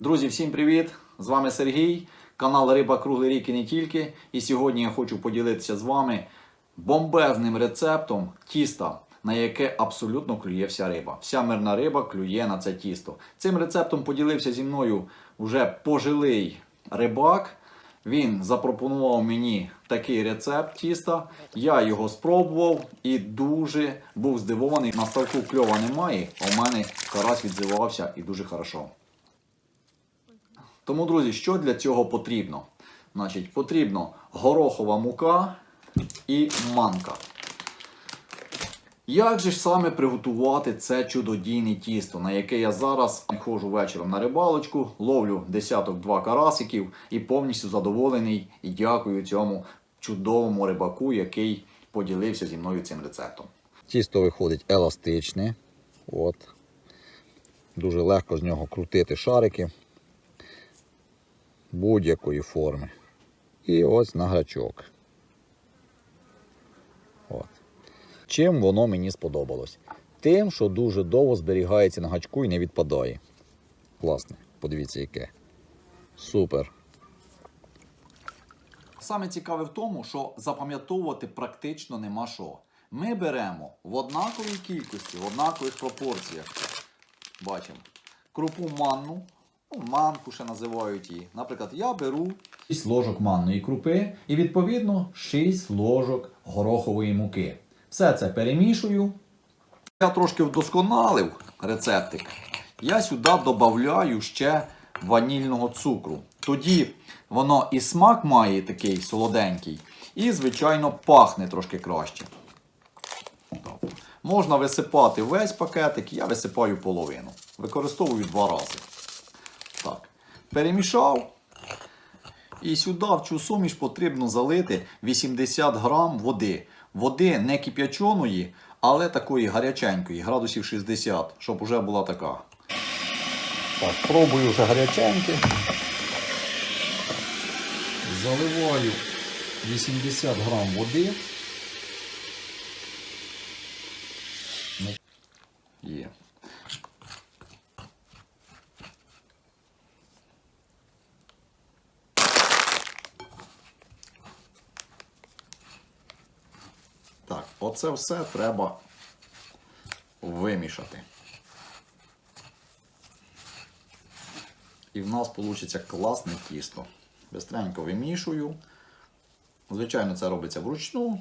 Друзі, всім привіт! З вами Сергій, канал Риба Круглий рік і не тільки. І сьогодні я хочу поділитися з вами бомбезним рецептом тіста, на яке абсолютно клює вся риба. Вся мирна риба клює на це тісто. Цим рецептом поділився зі мною вже пожилий рибак. Він запропонував мені такий рецепт тіста. Я його спробував і дуже був здивований. На ставку кльова немає, а у мене карась відзивався і дуже хорошо. Тому, друзі, що для цього потрібно? Значить, потрібно горохова мука і манка. Як же ж саме приготувати це чудодійне тісто, на яке я зараз ходжу вечором на рибалочку, ловлю десяток два карасиків і повністю задоволений і дякую цьому чудовому рибаку, який поділився зі мною цим рецептом. Тісто виходить еластичне. От. Дуже легко з нього крутити шарики будь-якої форми. І ось на гачок. От. Чим воно мені сподобалось? Тим, що дуже довго зберігається на гачку і не відпадає. Класне, подивіться яке. Супер. Саме цікаве в тому, що запам'ятовувати практично нема що. Ми беремо в однаковій кількості, в однакових пропорціях. Бачимо. Крупу манну, ну, манку ще називають її. Наприклад, я беру 6 ложок манної крупи і відповідно 6 ложок горохової муки. Все це перемішую. Я трошки вдосконалив рецептик. Я сюди додаю ще ванільного цукру. Тоді воно і смак має такий солоденький, і, звичайно, пахне трошки краще. Можна висипати весь пакетик, я висипаю половину. Використовую два рази. Перемішав. І сюди в цю суміш потрібно залити 80 грам води. Води не кип'яченої, але такої гаряченької, градусів 60, щоб вже була така. Так, пробую вже гаряченьке. Заливаю 80 грам води. Ну, Є. Так, оце все треба вимішати. І в нас вийде класне тісто. Бистренько вимішую. Звичайно, це робиться вручну.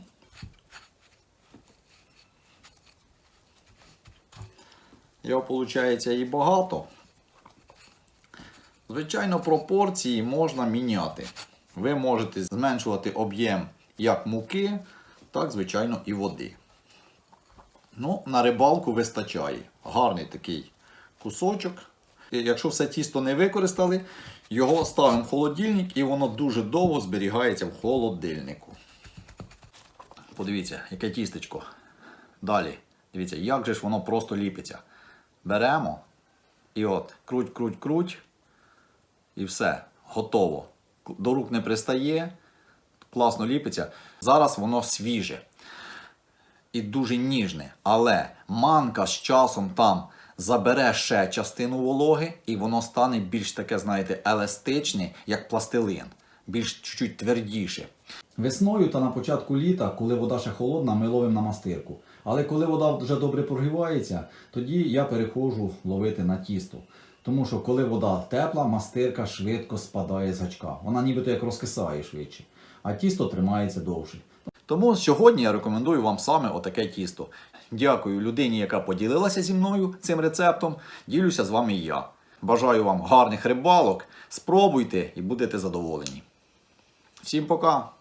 Його виходить і багато. Звичайно, пропорції можна міняти. Ви можете зменшувати об'єм як муки, так, звичайно, і води. Ну, на рибалку вистачає. Гарний такий кусочок. І Якщо все тісто не використали, його ставимо в холодильник і воно дуже довго зберігається в холодильнику. Подивіться, яке тістечко. Далі. Дивіться, як же ж воно просто ліпиться. Беремо і от, круть, круть, круть. І все, готово. До рук не пристає, класно ліпиться. Зараз воно свіже і дуже ніжне. Але манка з часом там забере ще частину вологи, і воно стане більш таке, знаєте, еластичне, як пластилин, більш чуть-чуть твердіше. Весною та на початку літа, коли вода ще холодна, ми ловимо на мастирку. Але коли вода вже добре прогрівається, тоді я переходжу ловити на тісто. Тому що коли вода тепла, мастирка швидко спадає з гачка. Вона нібито як розкисає швидше, а тісто тримається довше. Тому сьогодні я рекомендую вам саме отаке тісто. Дякую людині, яка поділилася зі мною цим рецептом. Ділюся з вами і я. Бажаю вам гарних рибалок. Спробуйте і будете задоволені. Всім пока!